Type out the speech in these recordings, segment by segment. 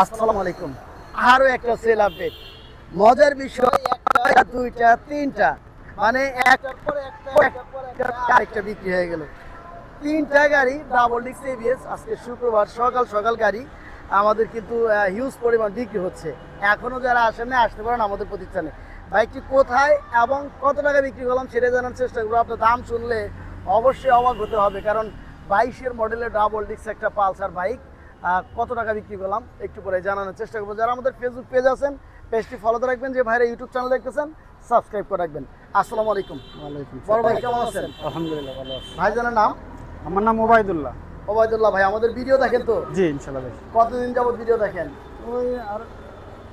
আসসালামু আলাইকুম। আরও একটা সেল আপডেট মজার বিষয়, একটা, দুইটা, তিনটা। মানে একটার পর একটা আরেকটা বিক্রি হয়ে গেল। তিনটা গাড়ি ডাবল ডিক্স এবিএস আজকে শুক্রবার সকাল সকাল গাড়ি। আমাদের কিন্তু হিউজ পরিমাণ বিক্রি হচ্ছে। এখনও যারা আসেন না আসতে পারেন আমাদের প্রতিষ্ঠানে। বাইকটি কোথায় এবং কত টাকা বিক্রি করলাম সেটা জানার চেষ্টা করব। আপনার দাম শুনলে অবশ্যই অবাক হতে হবে, কারণ বাইশের মডেলের ডাবল ডিক্স একটা পালসার বাইক। কত টাকা বিক্রি করলাম? একটু পরে জানানোর চেষ্টা করব। যারা আমাদের ফেসবুক পেজ আছেন পেজটি ফলোতে রাখবেন যে ভাইরা ইউটিউব চ্যানেল দেখতেছেন সাবস্ক্রাইব করে রাখবেন। আসসালামু আলাইকুম। ওয়ালাইকুম বড় ভাই কেমন আছেন? আলহামদুলিল্লাহ ভালো আছি। ভাইজানের নাম? আমার নাম ওবায়দুল্লাহ। ওবায়দুল্লাহ ভাই আমাদের ভিডিও দেখেন তো? জি ইনশাল্লাহ ভাই কতদিন যাবত ভিডিও দেখেন? ওই আর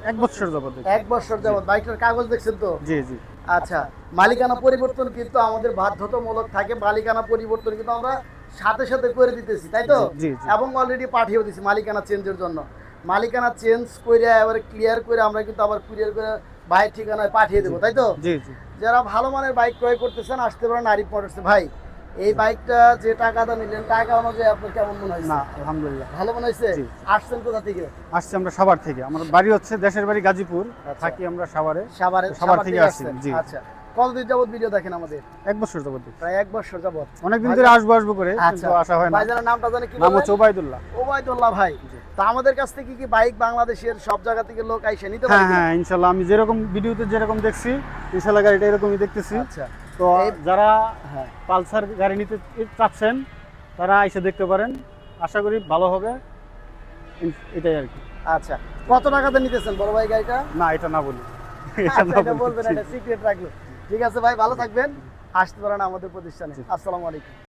এক বছর যাবত এক বছর যাবত বাইকটার কাগজ দেখছেন তো? জি জি। আচ্ছা মালিকানা পরিবর্তন কিন্তু আমাদের বাধ্যতামূলক থাকে। মালিকানা পরিবর্তন কিন্তু আমরা সাথে সাথে করে দিতেছি তাই তো। এবং অলরেডি পাঠিয়েও দিছি মালিকানা চেঞ্জের জন্য। মালিকানা চেঞ্জ করে এবারে ক্লিয়ার করে আমরা কিন্তু আবার কুরিয়ার করে বাইরের ঠিকানায় পাঠিয়ে দেবো তাই তো? যারা ভালো মানের বাইক ক্রয় করতেছেন আসতে পারেন আরিফ মোটরসে ভাই এই বাইকটা যে টাকাটা নিলেন টাকা অনুযায়ী আপনার কেমন মনে হয়েছে? না আলহামদুলিল্লাহ। ভালো মনে হয়েছে? আসছেন কোথা থেকে? আসছি আমরা সাভার থেকে। আমার বাড়ি হচ্ছে দেশের বাড়ি গাজীপুর। আচ্ছা। থাকি আমরা সাভারে। সাভারে সাভার থেকে আসছি, জি। আচ্ছা। কতদিন যাবত ভিডিও দেখেন আমাদের? এক বছর যাবত প্রায় এক বছর যাবত অনেকদিন ধরে আসব আসব করে আচ্ছা। কিন্তু আসা হয় না। ভাইজানের নামটা জানি কি নাম? হচ্ছে ওবায়দুল্লাহ। ওবায়দুল্লাহ ভাই। তা আমাদের কাছ থেকে কি বাইক বাংলাদেশের সব জায়গা থেকে লোক আইসে নিতে হ্যাঁ পারবে হ্যাঁ ইনশাল্লাহ। আমি যেরকম ভিডিওতে যেরকম দেখছি ইনশাল্লাহ গাড়িটা এরকমই দেখতেছি। আচ্ছা। তো যারা হ্যাঁ পালসার গাড়ি নিতে চাচ্ছেন তারা এসে দেখতে পারেন। আশা করি ভালো হবে। এটাই আর কি। আচ্ছা কত টাকাতে নিতেছেন বড় ভাই গাড়িটা? না এটা না বলি। এটা আচ্ছা। বলবেন এটা সিক্রেট রাখল। ঠিক আছে ভাই ভালো থাকবেন। আসতে পারেন আমাদের প্রতিষ্ঠানে। আসসালামু আলাইকুম।